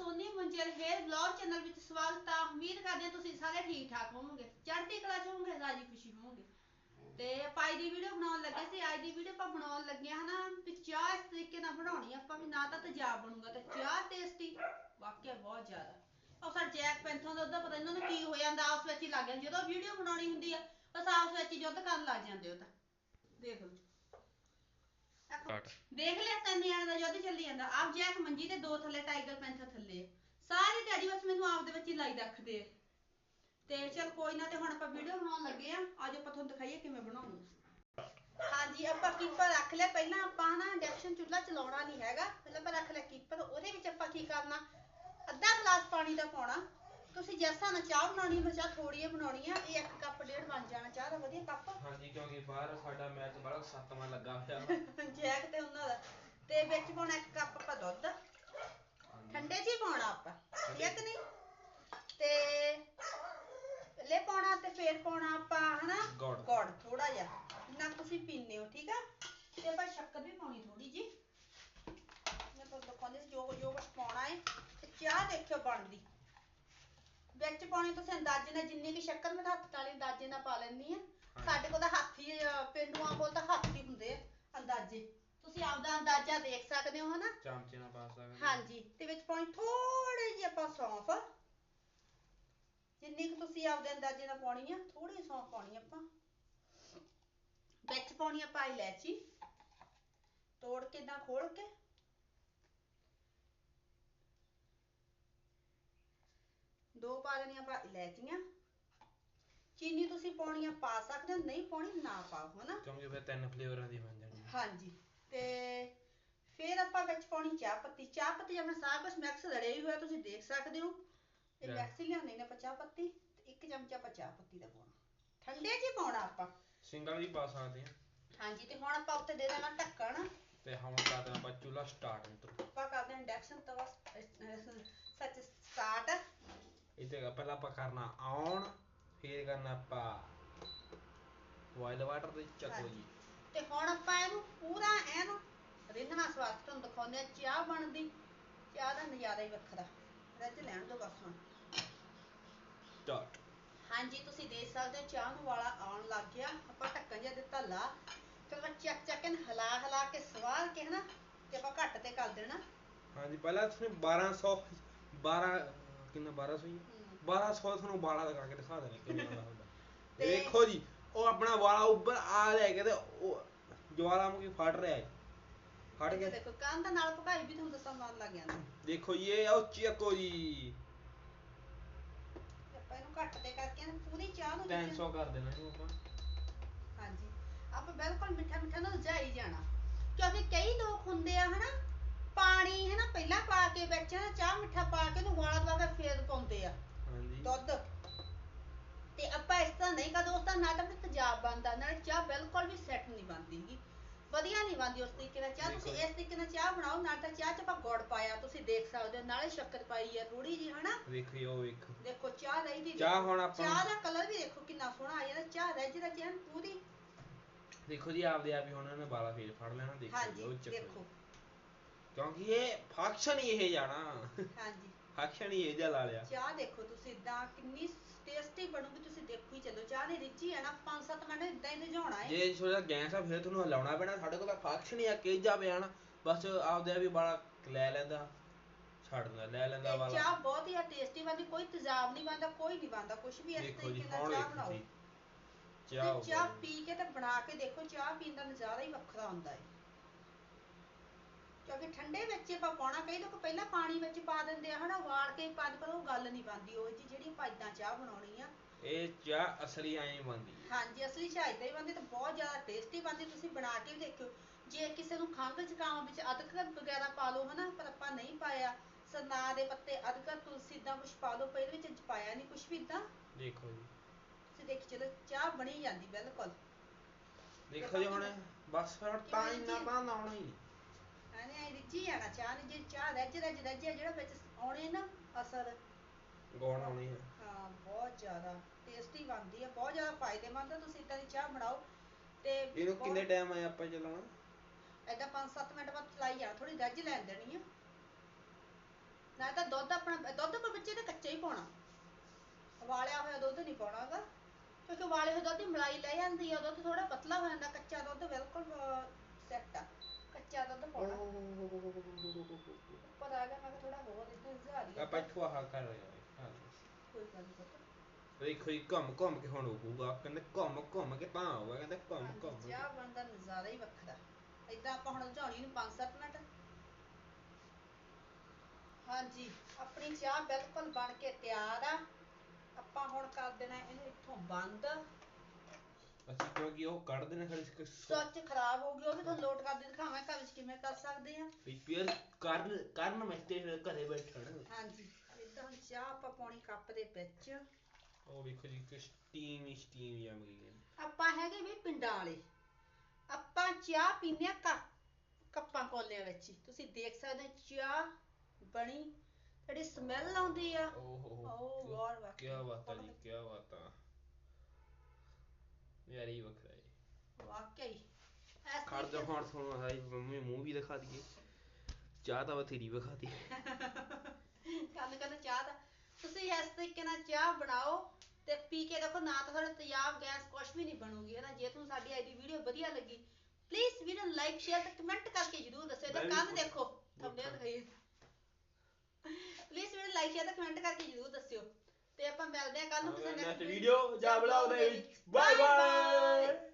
Soni Munjal hair blog channel ਵਿੱਚ ਸਵਾਗਤ ਹੈ ਉਮੀਦ ਕਰਦੇ ਹਾਂ ਤੁਸੀਂ ਸਾਰੇ ਠੀਕ ਠਾਕ ਹੋਵੋਗੇ। ਚੜ੍ਹਦੀ ਕਲਾ ਚ ਹੋਵੋਗੇ, ਰਾਜੀ ਖੁਸ਼ੀ ਹੋਵੋਗੇ। ਤੇ ਆਪਾਂ ਅੱਜ ਦੀ ਵੀਡੀਓ ਬਣਾਉਣ ਲੱਗੇ ਸੀ। ਅੱਜ ਦੀ ਵੀਡੀਓ ਆਪਾਂ ਬਣਾਉਣ ਲੱਗੇ ਹਾਂ ਵੀ ਚਾਹ ਇਸ ਤਰੀਕੇ ਨਾਲ ਬਣਾਉਣੀ ਆਪਾਂ ਵੀ ਨਾ ਤਾਂ ਤੇਜ਼ਾਬ ਬਣੂਗਾ ਤੇ ਚਾਹ ਟੇਸਟੀ ਵਾਕਿਆ ਬਹੁਤ ਜ਼ਿਆਦਾ। ਉਹ ਸਰ ਜੈਕ ਪੈਂਥੋਂ ਦਾ ਉਹਦਾ ਪਤਾ ਇਹਨਾਂ ਨੂੰ ਕੀ ਹੋ ਜਾਂਦਾ, ਆਪਸ ਵਿੱਚ ਹੀ ਲੱਗ ਜਾਂਦਾ। ਜਦੋਂ ਵੀਡੀਓ ਬਣਾਉਣੀ ਹੁੰਦੀ ਆ, ਬਸ ਆਪਸ ਵਿੱਚ ਹੀ ਯੁੱਧ ਕਰਨ ਲੱਗ ਜਾਂਦੇ ਉਹ ਤਾਂ। ਦੇਖ ਲਓ। Start. ਦੇਖ ਲਿਆ ਤਿੰਨ ਦਾ ਯੁੱਧ ਚੱਲੀ ਜਾਂਦਾ। ਆਪ ਜੈਕ ਮੰਜੀ ਤੇ ਦੋ ਥੱਲੇ ਟਾਈਗਰ ਪੈਂਥਰ ਥੱਲੇ। ਸਾਰੀ ਦਿਹਾੜੀ ਬਸ ਮੈਨੂੰ ਆਪ ਦੇ ਵਿੱਚ ਹੀ ਲਾਈ ਰੱਖਦੇ ਆ। ਤੇ ਚਲ ਕੋਈ ਨਾ, ਤੇ ਹੁਣ ਆਪਾਂ ਵੀਡੀਓ ਬਣਾਉਣ ਲੱਗੇ ਆ। ਅੱਜ ਆਪਾਂ ਤੁਹਾਨੂੰ ਦਿਖਾਈਏ ਕਿਵੇਂ ਬਣਾਉਣੀ। ਹਾਂਜੀ, ਆਪਾਂ ਕੀਪਰ ਰੱਖ ਲਿਆ। ਪਹਿਲਾਂ ਆਪਾਂ ਨਾ ਇੰਡਕਸ਼ਨ ਚੁੱਲ੍ਹਾ ਚਲਾਉਣਾ ਨਹੀਂ ਹੈਗਾ। ਪਹਿਲਾਂ ਆਪਾਂ ਰੱਖ ਲਿਆ ਕੀਪਰ ਉਹਦੇ ਵਿੱਚ ਆਪਾਂ ਕੀ ਕਰਨਾ? ਅੱਧਾ ਗਲਾਸ ਪਾਣੀ ਦਾ ਪਾਉਣਾ। ਤੁਸੀਂ ਜਿਸ ਹਿਸਾਬ ਨਾਲ ਚਾਹ ਬਣਾਉਣੀ ਹੈ ਚਾਹ ਥੋੜੀ ਜਿਹੀ ਬਣਾਉਣੀ ਆ ਇਹ ਇੱਕ ਕੱਪ ਡੇਢ ਬਣ ਜਾਣਾ ਚਾਹ ਦਾ ਵਧੀਆ ਕੱਪ। ਹਾਂਜੀ ਕਿਉਂਕਿ ਬਾਹਰ ਸਾਡਾ ਮੈਚ ਬੜਾ ਸੱਤਵਾਂ ਲੱਗਾ ਹੋਇਆ ਵਾ। ਜੈਕ ਤੇ ਉਹਨਾਂ ਦਾ। ਤੇ ਵਿੱਚ ਪਾਉਣਾ ਇੱਕ ਕੱਪ ਆਪਾਂ ਦੁੱਧ। ਠੰਡੇ 'ਚ ਹੀ ਪਾਉਣਾ ਆਪਾਂ ਠੀਕ ਹੈ ਨਹੀਂ? ਤੇ ਲੈ ਪਾਉਣਾ ਤੇ ਫੇਰ ਪਾਉਣਾ ਆਪਾਂ ਹਨਾ? ਗੁੜ। ਗੁੜ ਥੋੜਾ ਜਿਹਾ। ਜਿੰਨਾ ਕੁ ਤੁਸੀਂ ਪੀਂਦੇ ਹੋ ਠੀਕ ਆ? ਤੇ ਆਪਾਂ ਸ਼ੱਕਰ ਵੀ ਪਾਉਣੀ ਥੋੜੀ ਜੀ ਮੈਂ ਤੁਹਾਨੂੰ ਦਿਖਾਉਂਦੀ ਸੀ ਜੋ ਜੋ ਕੁਛ ਪਾਉਣਾ ਹੈ ਤੇ ਚਾਹ ਦੇਖਿਓ ਬਣਦੀ। ਵਿੱਚ ਪਾਉਣੀ ਤੁਸੀਂ ਅੰਦਾਜ਼ੇ ਨਾਲ ਜਿੰਨੀ ਕਿ ਸ਼ੱਕਰ ਮੈਂ ਤਾਂ ਹੱਥ ਨਾਲ ਹੀ ਅੰਦਾਜ਼ੇ ਨਾਲ ਪਾ ਲੈਂਦੀ ਆ ਸਾਡੇ ਕੋਲ ਤਾਂ ਹੱਥ ਹੀ ਅਹ, ਪੇਂਡੂਆਂ ਕੋਲ ਤਾਂ ਹੱਥ ਹੀ ਹੁੰਦੇ ਆ ਅੰਦਾਜ਼ੇ। ਤੁਸੀਂ ਆਪਦਾ ਅੰਦਾਜ਼ਾ ਦੇਖ ਸਕਦੇ ਹੋ ਹਨਾ? ਚਮਚੇ ਨਾਲ ਪਾ ਸਕਦੇ ਹਾਂਜੀ ਤੇ ਵਿੱਚ ਪਾਉਣੀ ਥੋੜੀ ਜਿਹੀ ਆਪਾਂ ਸੌਂਫ। ਜਿੰਨੀ ਕੁ ਤੁਸੀਂ ਆਪਦੇ ਅੰਦਾਜ਼ੇ ਨਾਲ ਪਾਉਣੀ ਆ ਥੋੜੀ ਸੌਂਫ ਪਾਉਣੀ ਆਪਾਂ। ਵਿੱਚ ਪਾਉਣੀ ਆਪਾਂ ਇਲਾਇਚੀ। ਤੋੜ ਕੇ ਨਾ ਖੋਲ ਕੇ ਦੋ ਪਾ ਦੇਣੀਆਂ ਆਪਾਂ ਇਲਾਇਚੀਆਂ। ਚੀਨੀ ਤੁਸੀਂ ਪਾਉਣੀ ਆ ਪਾ ਸਕਦੇ ਹੋ ਨਹੀਂ ਪਾਉਣੀ ਨਾ ਪਾਓ ਹਨਾ? ਕਿਉਂਕਿ ਫਿਰ ਤਿੰਨ ਫਲੇਵਰਾਂ ਦੀ ਬਣ ਜਾਣੀ। ਹਾਂਜੀ ਤੇ ਫਿਰ ਆਪਾਂ ਵਿੱਚ ਪਾਉਣੀ ਚਾਹ ਪੱਤੀ। ਚਾਹ ਪੱਤੀ ਆਪਣਾ ਸਾਰਾ ਕੁਝ ਮਿਕਸ ਰੜਿਆ ਹੀ ਹੋਇਆ ਤੁਸੀਂ ਦੇਖ ਸਕਦੇ ਹੋ। ਇਹ ਲੈ। ਮਿਕਸ ਹੀ ਲਿਆਉਂਦੇ ਨੇ ਆਪਾਂ ਚਾਹ ਪੱਤੀ ਤੇ ਇੱਕ ਚਮਚਾ ਆਪਾਂ ਚਾਹ ਪੱਤੀ ਦਾ ਪਾਉਣਾ। ਠੰਡੇ 'ਚ ਹੀ ਪਾਉਣਾ ਆਪਾਂ। ਸਿੰਗਲ ਵੀ ਪਾ ਸਕਦੇ ਆ ਹਾਂਜੀ ਤੇ ਹੁਣ ਆਪਾਂ ਉੱਤੇ ਦੇ ਦੇਣਾ ਢੱਕਣ। ਤੇ ਹੁਣ ਕਰ ਦੇਣਾ ਆਪਾਂ ਚੁੱਲਾ ਸਟਾਰਟ ਮਿੱਤਰੋ ਆਪਾਂ ਕਰਦੇ ਹਾਂ ਇੰਡਕਸ਼ਨ ਤਵਾ ਇੱਥੇ ਪਹਿਲਾਂ ਆਪਾਂ ਕਰਨਾ ਆਨ ਫਿਰ ਕਰਨਾ ਆਪਾਂ ਬੋਇਲ ਵਾਟਰ ਤੇ ਚੱਕੋ। ਜੀ। ਤੇ ਹੁਣ ਆਪਾਂ ਇਹਨੂੰ ਪੂਰਾ ਐਨ ਰਿੰਨਣਾ ਸਵਾਦ ਤੁਹਾਨੂੰ ਦਿਖਾਉਂਦੇ ਆ ਚਾਹ ਬਣਦੀ ਚਾਹ ਦਾ ਨਜ਼ਾਰਾ ਹੀ ਵੱਖਰਾ। ਰੱਜ ਲੈਣ ਦੋ ਬਸ ਹੁਣ। ਸਟਾਰਟ ਹਾਂਜੀ ਤੁਸੀਂ ਦੇਖ ਸਕਦੇ ਹੋ ਚਾਹ ਨੂੰ ਵਾਲਾ ਆਉਣ ਲੱਗ ਗਿਆ। ਆਪਾਂ ਢੱਕਣ ਜਿਹਾ ਦਿੱਤਾ ਲਾ। ਫਿਰ ਆਪਾਂ ਚੱਕ ਚੱਕ ਕੇ ਇਹਨੂੰ ਹਿਲਾ ਹਿਲਾ ਕੇ ਸਵਾਰ ਕੇ ਹਨਾ ਤੇ ਆਪਾਂ ਘੱਟ ਤੇ ਕਰ ਦੇਣਾ। ਹਾਂਜੀ ਪਹਿਲਾਂ ਤੁਸੀਂ 1200 12 ਕਿੰਨਾ 1200 ਹੀ। 1200 ਤੁਹਾਨੂੰ ਵਾਲਾ ਲਗਾ ਕੇ ਦਿਖਾ ਦੇਣਾ ਕਿੰਨਾ ਦਾ ਹੁੰਦਾ। ਦੇਖੋ ਜੀ ਉਹ ਆਪਣਾ ਵਾਲਾ ਉੱਪਰ ਆ ਲੈ ਕੇ ਤੇ ਉਹ ਜਵਾਲਾਮੁਖੀ ਫਟ ਰਿਹਾ ਹੈ। ਫਟ ਗਿਆ ਦੇਖੋ ਕੰਨ ਦਾ ਨਾਲ ਭਗਾਈ ਵੀ ਤੁਹਾਨੂੰ ਦੱਸਣ ਮਾਰ ਲੱਗ ਜਾਂਦਾ। ਦੇਖੋ ਜੀ, ਇਹ ਆਓ ਚੱਕੋ ਜੀ। ਆਪਾਂ ਇਹਨੂੰ ਘੱਟ ਤੇ ਕਰਕੇ ਨਾ ਪੂਰੀ ਚਾਹ ਨੂੰ ਵਿੱਚ- 300 ਕਰ ਦੇਣਾ ਇਹਨੂੰ ਆਪਾਂ। ਹਾਂਜੀ। ਆਪਾਂ ਬਿਲਕੁਲ ਮਿੱਠਾ ਮਿੱਠਾ ਨਾ ਰਜਾਈ ਜਾਣਾ। ਕਿਉਂਕਿ ਕਈ ਲੋਕ ਹੁੰਦੇ ਆ ਹਨਾ ਪਾਣੀ ਹਨਾ ਪਹਿਲਾਂ ਪਾ ਕੇ ਵਿੱਚ ਚਾਹ ਮਿੱਠਾ ਪਾ ਕੇ ਉਹਨੂੰ ਵਾਲਾ ਦਵਾ ਕੇ ਫੇਰ ਪਾਉਂਦੇ ਆ। ਹਾਂਜੀ। ਦੁੱਧ। ਤੇ ਆਪਾਂ ਇਸ ਤਰ੍ਹਾਂ ਨਹੀਂ ਕਰਦੇ ਉਸ ਤਰ੍ਹਾਂ ਨਾ ਤਾਂ ਆਪਣਾ ਤੇਜ਼ਾਬ ਬਣਦਾ ਨਾਲ ਚਾਹ ਬਿਲਕੁਲ ਵੀ ਸੈੱਟ ਨਹੀਂ ਬਣਦੀ ਗੀ ਵਧੀਆ ਨਹੀਂ ਬਣਦੀ ਉਸ ਤਰੀਕੇ ਨਾਲ ਚਾਹ ਤੁਸੀਂ। ਇਸ ਤਰੀਕੇ ਨਾਲ ਚਾਹ ਬਣਾਓ ਨਾਲ ਤਾਂ ਚਾਹ ਚ ਆਪਾਂ ਗੁੜ ਪਾਇਆ ਤੁਸੀਂ ਦੇਖ ਸਕਦੇ ਹੋ ਨਾਲੇ ਸ਼ੱਕਰ ਪਾਈ ਆ ਥੋੜੀ ਜੀ ਹਨਾ? ਵੇਖੋ ਉਹ ਵੇਖੋ। ਦੇਖੋ ਚਾਹ ਰਹੀ ਦੀ ਚਾਹ ਹੁਣ ਆਪਾਂ- ਚਾਹ ਦਾ ਕਲਰ ਵੀ ਦੇਖੋ ਕਿੰਨਾ ਸੋਹਣਾ ਆ ਜਾਂਦਾ ਚਾਹ ਰਹਿ ਜਿਹੜਾ ਚੈਨ ਪੂਰੀ। ਦੇਖੋ ਜੀ ਆਪਦੇ ਆਪ ਹੀ ਹੁਣ ਇਹਨੇ ਵਾਲਾ ਫੇਰ ਫੜ ਲੈਣਾ ਦੇਖੋ ਜੀ, ਉਹ ਚੱਕੋ ਦੇਖੋ। ਕਿਉਂਕਿ ਇਹ ਫੰਕਸ਼ਨ ਹੀ ਇਹ ਜਾਣਾ। ਹਾਂਜੀ। ਫੰਕਸ਼ਨ ਹੀ ਇਹ ਜਿਹਾ ਲਾ ਲਿਆ। ਚਾਹ ਦੇਖੋ ਤੁਸੀਂ ਇਦਾਂ ਕਿੰਨੀ ਟੇਸਟੀ ਬਣੂਗੀ ਤੁਸੀਂ ਦੇਖੋ ਹੀ ਚੱਲੋ। ਚਾਹ ਦੀ ਰਿੱਚੀ ਹੈ ਨਾ 5-7 ਮਿੰਟ ਇਦਾਂ ਹੀ ਰਝਾਉਣਾ ਹੈ। ਜੇ ਥੋੜਾ ਗੈਸ ਆ ਫਿਰ ਤੁਹਾਨੂੰ ਹਿਲਾਉਣਾ ਪੈਣਾ। ਸਾਡੇ ਕੋਲ ਤਾਂ ਫੰਕਸ਼ਨ ਹੀ ਆ ਕੇਜਾ ਪਿਆ ਨਾ ਬਸ ਆਪਦੇ ਆਪ ਹੀ ਵਾਲਾ ਲੈ ਲੈਂਦਾ ਛੱਡ ਦਿੰਦਾ ਲੈ ਲੈਂਦਾ ਵਾਲਾ ਚਾਹ ਬਹੁਤ ਹੀ ਟੇਸਟੀ ਬਣਦੀ ਕੋਈ ਤੇਜ਼ਾਬ ਨਹੀਂ ਬਣਦਾ ਕੋਈ ਨਹੀਂ ਬਣਦਾ ਕੁਝ ਵੀ ਇਸ ਜੀ ਤਰੀਕੇ ਨਾਲ ਚਾਹ ਬਣਾਓ। ਜੀ। ਚਾਹ ਪੀ ਕੇ ਤੇ ਬਣਾ ਕੇ ਦੇਖੋ ਚਾਹ ਪੀਣ ਦਾ ਨਜ਼ਾਰਾ ਹੀ ਵੱਖਰਾ ਹੁੰਦਾ ਹੈ। ਕਿਉਂਕਿ ਠੰਡੇ ਵਿੱਚ ਆਪਾਂ ਪਾਉਣਾ ਕਈ ਲੋਕ ਪਹਿਲਾਂ ਪਾਣੀ ਵਿੱਚ ਪਾ ਦਿੰਦੇ ਆ ਹਨਾ ਉਬਾਲ ਕੇ ਪਾ ਪਰ ਉਹ ਗੱਲ ਨਹੀਂ ਬਣਦੀ ਉਹ ਜੀ ਜਿਹੜੀ ਆਪਾਂ ਏਦਾਂ ਚਾਹ ਬਣਾਉਣੀ ਆ। ਇਹ ਚਾਹ ਅਸਲੀ ਐਂ ਬਣਦੀ ਹੈ। ਹਾਂਜੀ ਅਸਲੀ ਚਾਹ ਏਦਾਂ ਹੀ ਬਣਦੀ ਤੇ ਬਹੁਤ ਜ਼ਿਆਦਾ ਟੇਸਟੀ ਬਣਦੀ ਤੁਸੀਂ ਬਣਾ ਕੇ ਵੀ ਦੇਖਿਓ। ਜੇ ਕਿਸੇ ਨੂੰ ਖੰਘ ਜ਼ੁਕਾਮ ਵਿੱਚ ਅਦਰਕ ਵਗੈਰਾ ਪਾ ਲਓ ਹਨਾ ਪਰ ਆਪਾਂ ਨਹੀਂ ਪਾਇਆ ਸਰਨਾ ਦੇ ਪੱਤੇ ਅਦਰਕ ਤੁਲਸੀ ਇਦਾਂ ਕੁਝ ਪਾ ਲਓ ਪਰ ਇਹਦੇ ਵਿੱਚ ਪਾਇਆ ਨਹੀਂ ਕੁਝ ਵੀ ਇਦਾਂ ਦੇਖੋ ਜੀ। ਤੁਸੀਂ ਦੇਖ ਚਲੋ ਚਾਹ ਬਣੀ ਜਾਂਦੀ ਬਿਲਕੁਲ। ਦੇਖੋ ਜੀ ਹੁਣ ਬਸ ਫਿਰ ਤਾਂ ਇੰਨਾ ਤਾਂ ਆਉਣਾ ਹੀ ਨਹੀਂ ਐਨੇ ਆਈ ਰਿੱਝੀ ਜਾਣਾ ਚਾਹ ਨੇ ਜੇ ਚਾਹ ਰੱਜ ਰੱਜ ਰੱਜਿਆ ਜਿਹੜਾ ਵਿੱਚ ਆਉਣੇ ਨਾ ਅਸਰ ਗੌਣ ਆਉਣੀ ਹੈ ਹਾਂ ਬਹੁਤ ਜ਼ਿਆਦਾ ਟੇਸਟੀ ਬਣਦੀ ਹੈ ਬਹੁਤ ਜ਼ਿਆਦਾ ਫਾਇਦੇਮੰਦ ਹੈ ਤੁਸੀਂ ਇਦਾਂ ਦੀ ਚਾਹ ਬਣਾਓ ਤੇ ਇਹਨੂੰ ਕਿੰਨੇ ਟਾਈਮ ਆਏ ਆਪਾਂ ਚਲਾਉਣਾ? ਐਦਾਂ 5-7 ਮਿੰਟ ਬਾਅਦ ਚਲਾਈ ਜਾ ਥੋੜੀ ਰੱਜ ਲੈਣ ਦੇਣੀ ਆ। ਨਾ ਤਾਂ ਦੁੱਧ ਆਪਣਾ ਦੁੱਧ ਆਪਾਂ ਬੱਚੇ ਨੇ ਕੱਚਾ ਹੀ ਪਾਉਣਾ। ਉਬਾਲਿਆ ਹੋਇਆ ਦੁੱਧ ਨਹੀਂ ਪਾਉਣਾਗਾ ਕਿਉਂਕਿ ਉਬਾਲੇ ਹੋਏ ਦੁੱਧ ਦੀ ਮਲਾਈ ਲੈ ਜਾਂਦੀ ਆ ਦੁੱਧ ਥੋੜਾ ਪਤਲਾ ਹੋ ਜਾਂਦਾ ਕੱਚਾ ਦੁੱਧ ਬਿਲਕੁਲ ਸੈੱਟ ਆ। ਕੱਚਾ ਦੁੱਧ ਪਾਉਣਾ। ਉੱਪਰ ਆ ਗਿਆ ਮੈਂ ਕਿਹਾ ਥੋੜਾ ਹੋਰ ਇੱਧਰ ਝਾਰੀ ਆਪਾਂ ਇੱਥੋਂ ਆਹ ਕਰ ਰਹੇ ਹਾਂ। ਕੋਈ ਗੱਲ ਨਹੀਂ ਪੁੱਤ। ਵੇਖੋ ਜੀ ਘੁੰਮ ਘੁੰਮ ਕੇ ਹੁਣ ਹੋਊਗਾ। ਕਹਿੰਦੇ ਘੁੰਮ ਘੁੰਮ ਕੇ ਤਾਂ ਹੋਊਗਾ ਕਹਿੰਦੇ ਘੁੰਮ ਹਾਂਜੀ, ਘੁੰਮ ਕੇ। ਚਾਹ ਬਣਨ ਦਾ ਨਜ਼ਾਰਾ ਹੀ ਵੱਖਰਾ। ਏਦਾਂ ਆਪਾਂ ਹੁਣ ਝਾਉਣੀ ਨੂੰ 5-7 ਮਿੰਟ। ਹਾਂਜੀ ਆਪਣੀ ਚਾਹ ਬਿਲਕੁਲ ਬਣ ਕੇ ਤਿਆਰ ਆ। ਆਪਾਂ ਹੁਣ ਕਰ ਦੇਣਾ ਇਹਨੂੰ ਇੱਥੋਂ ਬੰਦ। ਕਿਉਂਕਿ ਉਹ ਕੱਢ ਦੇਣਾ ਖੜੀ ਸੁੱਚ ਖਰਾਬ ਹੋ ਗਈ ਉਹ ਵੀ ਤੁਹਾਨੂੰ ਲੋਡ ਕਰਦੇ ਦਿਖਾਵਾਂ ਘਰ ਵਿੱਚ ਕਿਵੇਂ ਕਰ ਸਕਦੇ ਆ? ਰਿਪੇਅਰ ਕਰਨ ਕਰਨ ਵਾਸਤੇ ਫਿਰ ਘਰੇ ਬੈਠਣ। ਹਾਂਜੀ ਇਦਾਂ ਹੁਣ ਚਾਹ ਆਪਾਂ ਪਾਉਣੀ ਕੱਪ ਦੇ ਵਿੱਚ। ਉਹ ਵੇਖੋ ਜੀ ਕਿ ਸਟੀਮ ਹੀ ਸਟੀਮ ਜਮ ਗਈ ਹੈ ਆਪਾਂ ਹੈਗੇ ਵੀ ਪਿੰਡਾਂ ਵਾਲੇ। ਆਪਾਂ ਚਾਹ ਪੀਂਦੇ ਆ ਕੱਪ ਕੱਪਾਂ ਕੋਲਿਆਂ ਵਿੱਚ ਹੀ। ਤੁਸੀਂ ਦੇਖ ਸਕਦੇ ਹੋ ਚਾਹ ਬਣੀ ਜਿਹੜੀ ਸਮੈਲ ਆਉਂਦੀ ਆ। ਓਹ ਓ ਵਾਹ ਵਾਹ। ਕੀ ਬਾਤ ਹੈ ਜੀ ਕੀ ਬਾਤ। ਆ ਯਾਰ ਇਹ ਵੱਖਰਾ ਹੈ। ਵਾਕਈ ਖੜ ਜਾ ਹੁਣ ਤੁਹਾਨੂੰ ਸਾਰੀ ਮੰਮੀ ਮੂੰਹ ਵੀ ਦਿਖਾ ਦਈਏ। ਚਾਹ ਤਾਂ ਬਥੇਰੀ ਵਿਖਾ ਦੀ ਕੰਨ ਕੰਨ ਚਾਹ ਦਾ ਤੁਸੀਂ ਇਸ ਤਰੀਕੇ ਨਾਲ ਚਾਹ ਬਣਾਓ ਤੇ ਪੀ ਕੇ ਦੇਖੋ ਨਾ ਤਾਂ ਤੁਹਾਡਾ ਤੇਜ਼ਾਬ ਗੈਸ ਕੁਝ ਵੀ ਨਹੀਂ ਬਣੂਗੀ ਹੈ ਨਾ? ਜੇ ਤੁਹਾਨੂੰ ਸਾਡੀ ਅੱਜ ਦੀ ਵੀਡੀਓ ਵਧੀਆ ਲੱਗੀ ਪਲੀਜ਼ ਵੀਡੀਓ ਨੂੰ ਲਾਈਕ ਸ਼ੇਅਰ ਤੇ ਕਮੈਂਟ ਕਰਕੇ ਜਰੂਰ ਦੱਸਿਓ। ਤੇ ਕੰਨ ਦੇਖੋ ਥੰਬਨੇਲ ਦਿਖਾਈਏ ਪਲੀਜ਼ ਵੀਡੀਓ ਲਾਈਕ ਸ਼ੇਅਰ ਤੇ ਕਮੈਂਟ ਕਰਕੇ ਜਰੂਰ ਦੱਸਿਓ। ਤੇ ਆਪਾਂ ਮਿਲਦੇ ਹਾਂ ਕੱਲ ਨੂੰ ਕਿਸੇ ਨੈਕਸਟ ਵੀਡੀਓ ਜਾ ਬੁਲਾਓ ਦੇ ਵਿੱਚ। ਬਾਏ. ਬਾਏ